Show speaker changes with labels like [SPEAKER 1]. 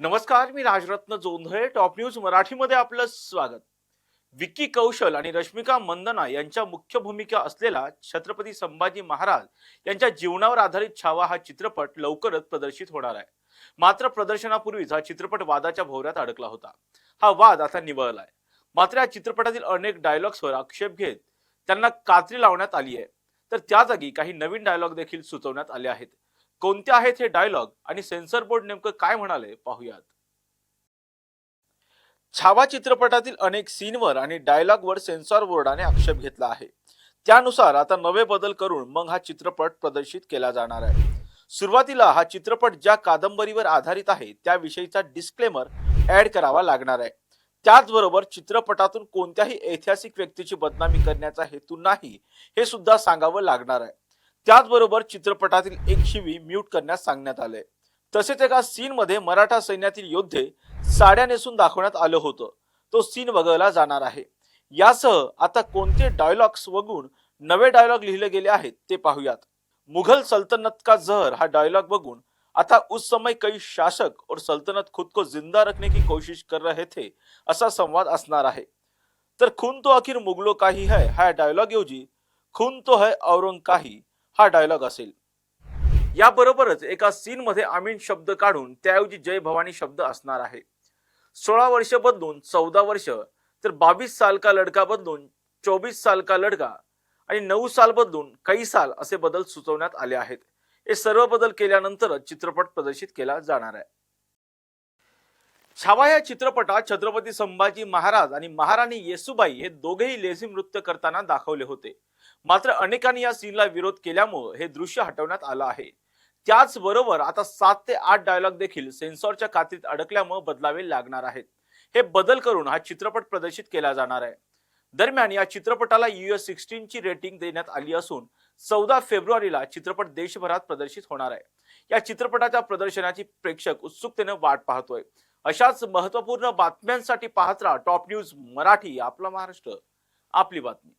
[SPEAKER 1] नमस्कार मी Rajratna Jondhale top news मराठीमध्ये आपलं स्वागत. विक्की कौशल आणि रश्मिका मंदना यांच्या मुख्य भूमिका असलेला छत्रपती संभाजी महाराज यांच्या जीवनावर आधारित छावा हा चित्रपट लवकरच प्रदर्शित होणार आहे. मात्र प्रदर्शनापूर्वीच हा चित्रपट वादाच्या भोवऱ्यात अडकला होता. हा वाद आता निवळलाय. मात्र या चित्रपटातील अनेक डायलॉग्सवर आक्षेप घेत त्यांना कात्री लावण्यात आली आहे. तर त्या जागी काही नवीन डायलॉग देखील सुचवण्यात आले आहेत. कोणते आहेत हे डायलॉग आणि सेन्सर बोर्ड नेमकं काय म्हणाले पाहूयात. छावा चित्रपटातील अनेक सीनवर आणि डायलॉगवर सेन्सॉर बोर्डाने आक्षेप घेतला आहे. त्यानुसार आता नवे बदल करून मग हा चित्रपट प्रदर्शित केला जाणार आहे. सुरुवातीला हा चित्रपट ज्या कादंबरीवर आधारित आहे त्याविषयीचा डिस्क्लेमर ऍड करावा लागणार आहे. त्याचबरोबर चित्रपटातून कोणत्याही ऐतिहासिक व्यक्तीची बदनामी करण्याचा हेतू नाही हे सुद्धा सांगावं लागणार आहे. त्याचबरोबर चित्रपटातील एक शिवी म्यूट करण्यास सांगण्यात आले तसेच एका सीनमध्ये मराठा सैन्यातील योद्धे साड्या नेसून दाखवण्यात आलं होतं. तो सीन वगळला जाणार आहे. यासह आता कोणते डायलॉग्स वगळून नवे डायलॉग लिहिले गेले आहेत ते पाहूयात. मुघल सल्तनत का जहर हा डायलॉग बघून आता उस समय कई शासक और सल्तनत खुद को जिंदा रखने की कोशिश कर रहे थे असा संवाद असणार आहे. तर खून तो आखिर मुघलो काही है हा डायलॉग ऐवजी खून तो है औरंग काही हा डायलॉग असेल. याबरोबरच एका सीनमध्ये आमीन शब्द काढून त्याऐवजी जय भवानी शब्द असणार आहे. सोळा वर्ष बदलून चौदा वर्ष तर बावीस साल का लडका बदलून चोवीस साल का लडका आणि नऊ साल बदलून काही साल असे बदल सुचवण्यात आले आहेत. हे सर्व बदल केल्यानंतरच चित्रपट प्रदर्शित केला जाणार आहे. छावा या चित्रपटात छत्रपती संभाजी महाराज आणि महाराणी येसुबाई हे दोघेही लेझिम नृत्य करताना दाखवले होते. मात्र अनेकांनी या सीनला विरोध केल्यामुळे हे दृश्य हटवण्यात आलं आहे. त्याचबरोबर आता सात ते आठ डायलॉग देखील सेन्सॉरच्या कात्रीत अडकल्यामुळे बदलावे लागणार आहेत. हे बदल करून हा चित्रपट प्रदर्शित केला जाणार आहे. दरम्यान या चित्रपटाला युएस सिक्स्टीन ची रेटिंग देण्यात आली असून चौदा फेब्रुवारीला चित्रपट देशभरात प्रदर्शित होणार आहे. या चित्रपटाच्या प्रदर्शनाची प्रेक्षक उत्सुकतेने वाट पाहतोय. अशाच महत्त्वपूर्ण बातम्यांसाठी पाहत राहा. टॉप न्यूज मराठी आपला महाराष्ट्र आपली बातमी.